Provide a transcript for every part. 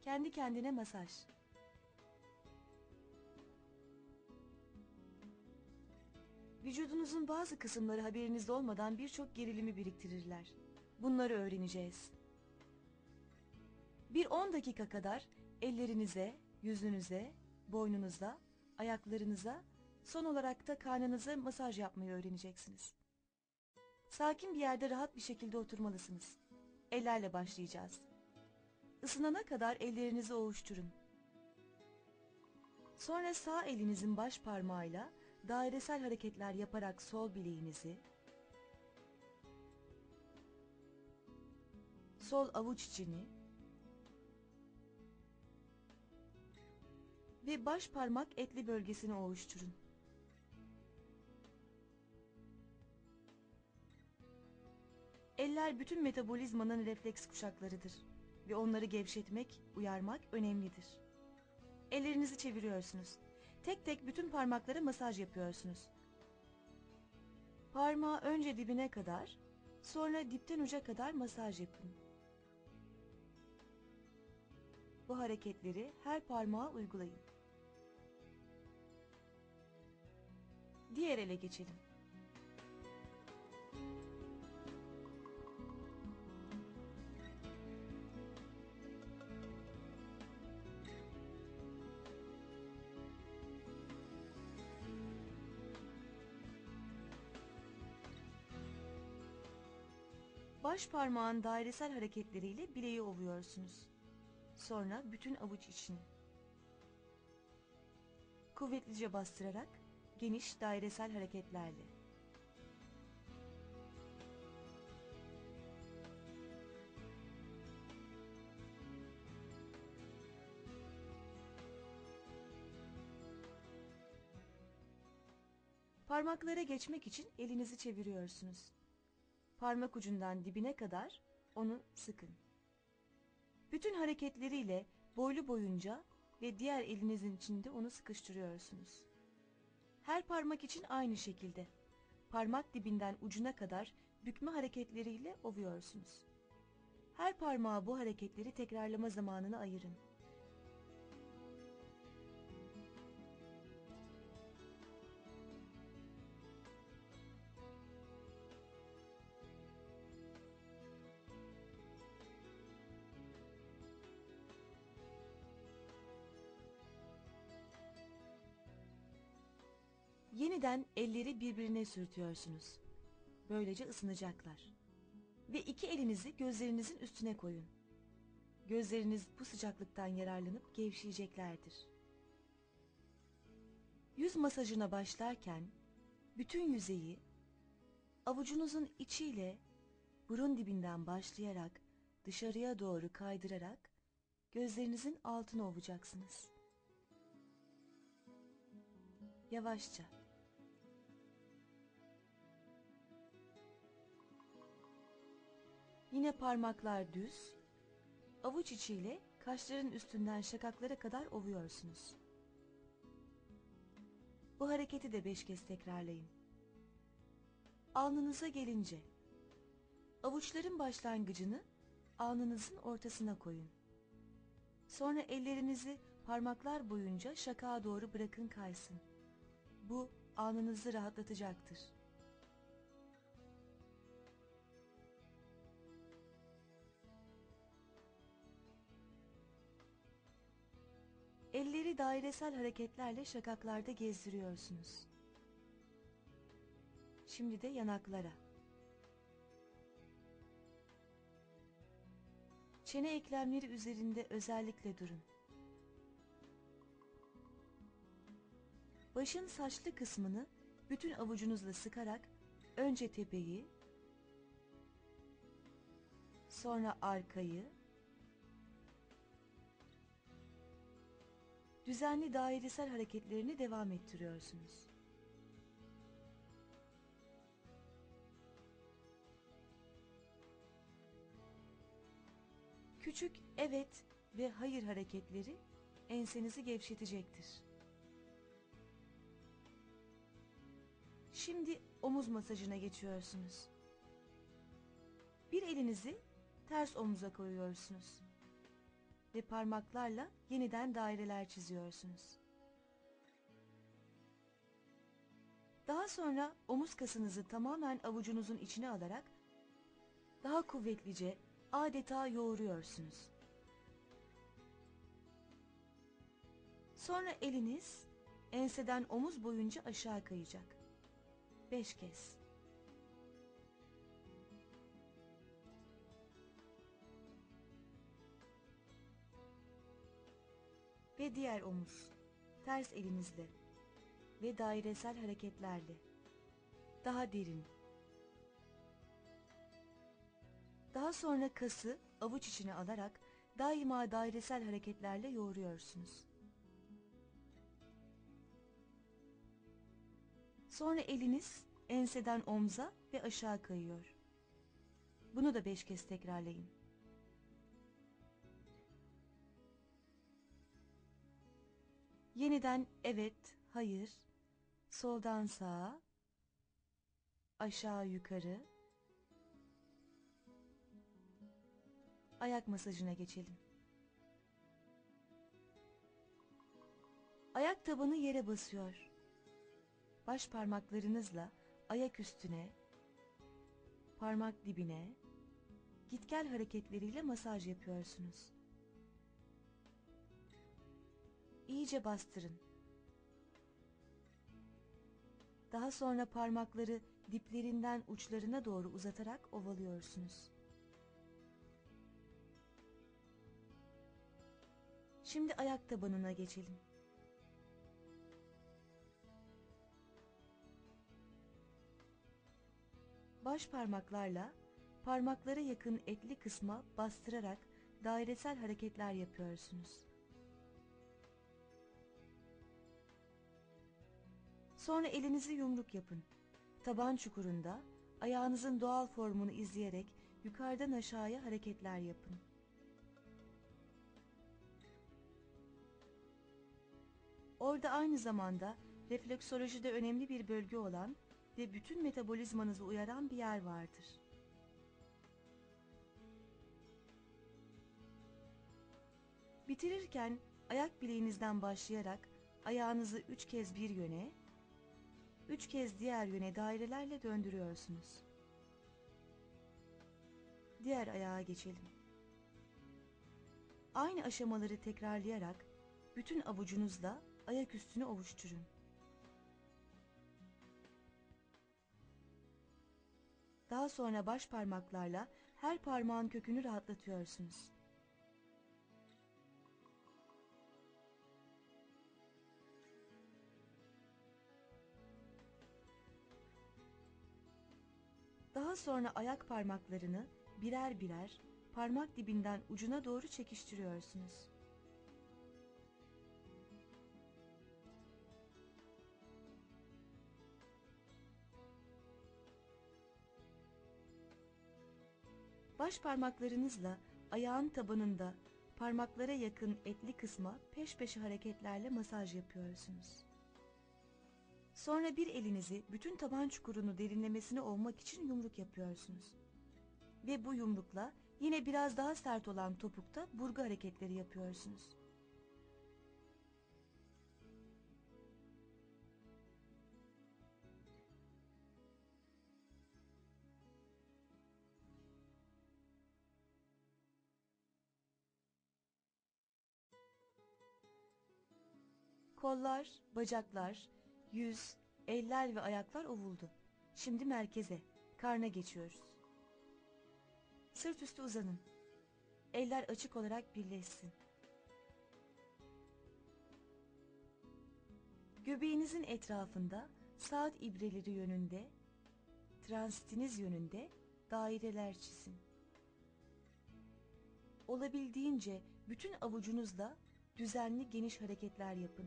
Kendi kendine masaj. Vücudunuzun bazı kısımları haberinizde olmadan birçok gerilimi biriktirirler. Bunları öğreneceğiz. Bir 10 dakika kadar ellerinize, yüzünüze, boynunuza, ayaklarınıza, son olarak da karnınıza masaj yapmayı öğreneceksiniz. Sakin bir yerde rahat bir şekilde oturmalısınız. Ellerle başlayacağız. Isınana kadar ellerinizi ovuşturun. Sonra sağ elinizin baş parmağıyla dairesel hareketler yaparak sol bileğinizi, sol avuç içini ve baş parmak etli bölgesini ovuşturun. Eller bütün metabolizmanın refleks kuşaklarıdır ve onları gevşetmek, uyarmak önemlidir. Ellerinizi çeviriyorsunuz. Tek tek bütün parmaklara masaj yapıyorsunuz. Parmağı önce dibine kadar, sonra dipten uca kadar masaj yapın. Bu hareketleri her parmağa uygulayın. Diğer ele geçelim. Baş parmağın dairesel hareketleriyle bileği ovuyorsunuz. Sonra bütün avuç için. Kuvvetlice bastırarak geniş dairesel hareketlerle. Parmaklara geçmek için elinizi çeviriyorsunuz. Parmak ucundan dibine kadar onu sıkın. Bütün hareketleriyle boylu boyunca ve diğer elinizin içinde onu sıkıştırıyorsunuz. Her parmak için aynı şekilde. Parmak dibinden ucuna kadar bükme hareketleriyle ovuyorsunuz. Her parmağa bu hareketleri tekrarlama zamanını ayırın. Yeniden elleri birbirine sürtüyorsunuz. Böylece ısınacaklar. Ve iki elinizi gözlerinizin üstüne koyun. Gözleriniz bu sıcaklıktan yararlanıp gevşeyeceklerdir. Yüz masajına başlarken bütün yüzeyi avucunuzun içiyle burun dibinden başlayarak dışarıya doğru kaydırarak gözlerinizin altını ovacaksınız. Yavaşça. Yine parmaklar düz, avuç içiyle kaşların üstünden şakaklara kadar ovuyorsunuz. Bu hareketi de beş kez tekrarlayın. Alnınıza gelince, avuçların başlangıcını alnınızın ortasına koyun. Sonra ellerinizi parmaklar boyunca şakağa doğru bırakın kaysın. Bu alnınızı rahatlatacaktır. Elleri dairesel hareketlerle şakaklarda gezdiriyorsunuz. Şimdi de yanaklara. Çene eklemleri üzerinde özellikle durun. Başın saçlı kısmını bütün avucunuzla sıkarak önce tepeyi, sonra arkayı, düzenli dairesel hareketlerini devam ettiriyorsunuz. Küçük evet ve hayır hareketleri ensenizi gevşetecektir. Şimdi omuz masajına geçiyorsunuz. Bir elinizi ters omuza koyuyorsunuz. Ve parmaklarla yeniden daireler çiziyorsunuz. Daha sonra omuz kasınızı tamamen avucunuzun içine alarak daha kuvvetlice adeta yoğuruyorsunuz. Sonra eliniz enseden omuz boyunca aşağı kayacak. Beş kez. Ve diğer omuz. Ters elinizle. Ve dairesel hareketlerle. Daha derin. Daha sonra kası avuç içine alarak daima dairesel hareketlerle yoğuruyorsunuz. Sonra eliniz enseden omza ve aşağı kayıyor. Bunu da beş kez tekrarlayın. Yeniden evet, hayır, soldan sağa, aşağı yukarı, ayak masajına geçelim. Ayak tabanı yere basıyor. Baş parmaklarınızla ayak üstüne, parmak dibine, git gel hareketleriyle masaj yapıyorsunuz. İyice bastırın. Daha sonra parmakları diplerinden uçlarına doğru uzatarak ovalıyorsunuz. Şimdi ayak tabanına geçelim. Baş parmaklarla parmaklara yakın etli kısma bastırarak dairesel hareketler yapıyorsunuz. Sonra elinizi yumruk yapın. Taban çukurunda ayağınızın doğal formunu izleyerek yukarıdan aşağıya hareketler yapın. Orada aynı zamanda refleksolojide önemli bir bölge olan ve bütün metabolizmanızı uyaran bir yer vardır. Bitirirken ayak bileğinizden başlayarak ayağınızı üç kez bir yöne, üç kez diğer yöne dairelerle döndürüyorsunuz. Diğer ayağa geçelim. Aynı aşamaları tekrarlayarak bütün avucunuzla ayak üstünü ovuşturun. Daha sonra baş parmaklarla her parmağın kökünü rahatlatıyorsunuz. Daha sonra ayak parmaklarını birer birer parmak dibinden ucuna doğru çekiştiriyorsunuz. Baş parmaklarınızla ayağın tabanında parmaklara yakın etli kısma peş peşe hareketlerle masaj yapıyorsunuz. Sonra bir elinizi bütün taban çukurunu derinlemesine ovmak için yumruk yapıyorsunuz. Ve bu yumrukla yine biraz daha sert olan topukta burgu hareketleri yapıyorsunuz. Kollar, bacaklar, yüz, eller ve ayaklar ovuldu. Şimdi merkeze, karna geçiyoruz. Sırt üstü uzanın. Eller açık olarak birleşsin. Göbeğinizin etrafında saat ibreleri yönünde, transitiniz yönünde daireler çizin. Olabildiğince bütün avucunuzla düzenli geniş hareketler yapın.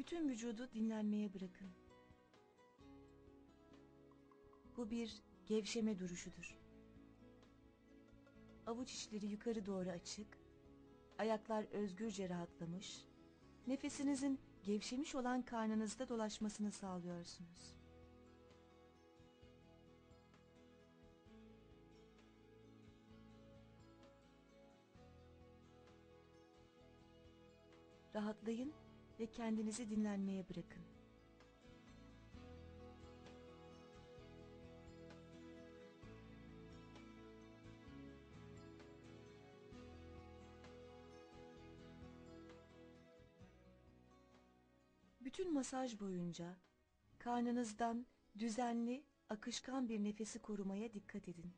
Bütün vücudu dinlenmeye bırakın. Bu bir gevşeme duruşudur. Avuç içleri yukarı doğru açık, ayaklar özgürce rahatlamış, nefesinizin gevşemiş olan karnınızda dolaşmasını sağlıyorsunuz. Rahatlayın ve kendinizi dinlenmeye bırakın. Bütün masaj boyunca karnınızdan düzenli, akışkan bir nefesi korumaya dikkat edin.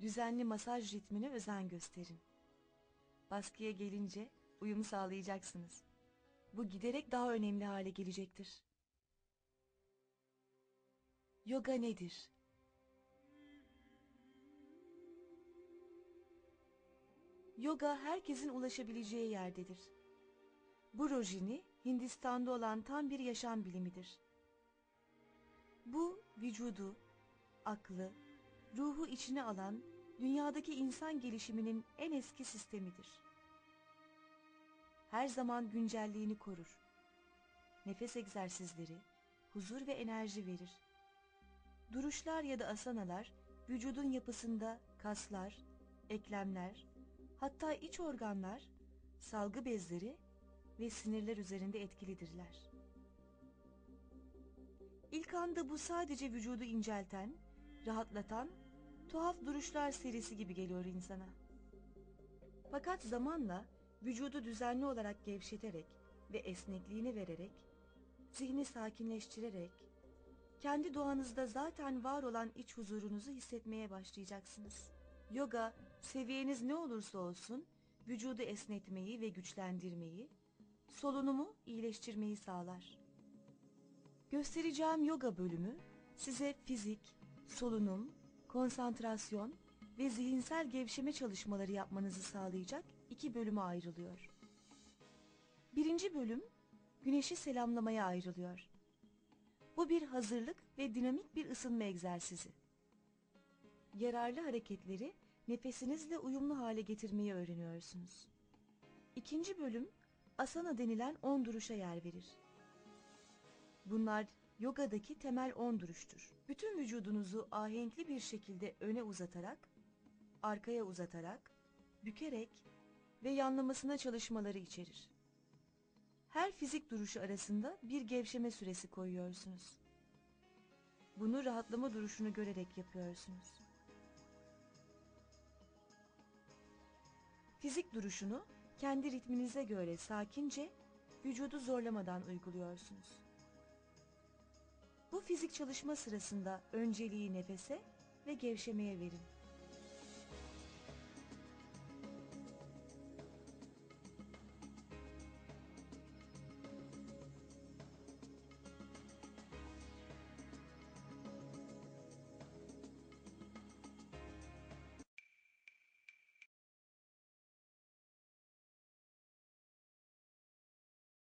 Düzenli masaj ritmine özen gösterin. Baskıya gelince uyum sağlayacaksınız. Bu giderek daha önemli hale gelecektir. Yoga nedir? Yoga herkesin ulaşabileceği yerdedir. Bu rojini Hindistan'da olan tam bir yaşam bilimidir. Bu vücudu, aklı, ruhu içine alan dünyadaki insan gelişiminin en eski sistemidir. Her zaman güncelliğini korur. Nefes egzersizleri, huzur ve enerji verir. Duruşlar ya da asanalar vücudun yapısında kaslar, eklemler, hatta iç organlar, salgı bezleri ve sinirler üzerinde etkilidirler. İlk anda bu sadece vücudu incelten, rahatlatan, tuhaf duruşlar serisi gibi geliyor insana. Fakat zamanla vücudu düzenli olarak gevşeterek ve esnekliğini vererek, zihni sakinleştirerek, kendi doğanızda zaten var olan iç huzurunuzu hissetmeye başlayacaksınız. Yoga, seviyeniz ne olursa olsun, vücudu esnetmeyi ve güçlendirmeyi, solunumu iyileştirmeyi sağlar. Göstereceğim yoga bölümü size fizik, solunum, konsantrasyon ve zihinsel gevşeme çalışmaları yapmanızı sağlayacak iki bölüme ayrılıyor. Birinci bölüm güneşi selamlamaya ayrılıyor. Bu bir hazırlık ve dinamik bir ısınma egzersizi. Yararlı hareketleri nefesinizle uyumlu hale getirmeyi öğreniyorsunuz. İkinci bölüm asana denilen on duruşa yer verir. Bunlar yogadaki temel on duruştur. Bütün vücudunuzu ahenkli bir şekilde öne uzatarak, arkaya uzatarak, bükerek ve yanlamasına çalışmaları içerir. Her fizik duruşu arasında bir gevşeme süresi koyuyorsunuz. Bunu rahatlama duruşunu görerek yapıyorsunuz. Fizik duruşunu kendi ritminize göre sakince, vücudu zorlamadan uyguluyorsunuz. Bu fizik çalışma sırasında önceliği nefese ve gevşemeye verin.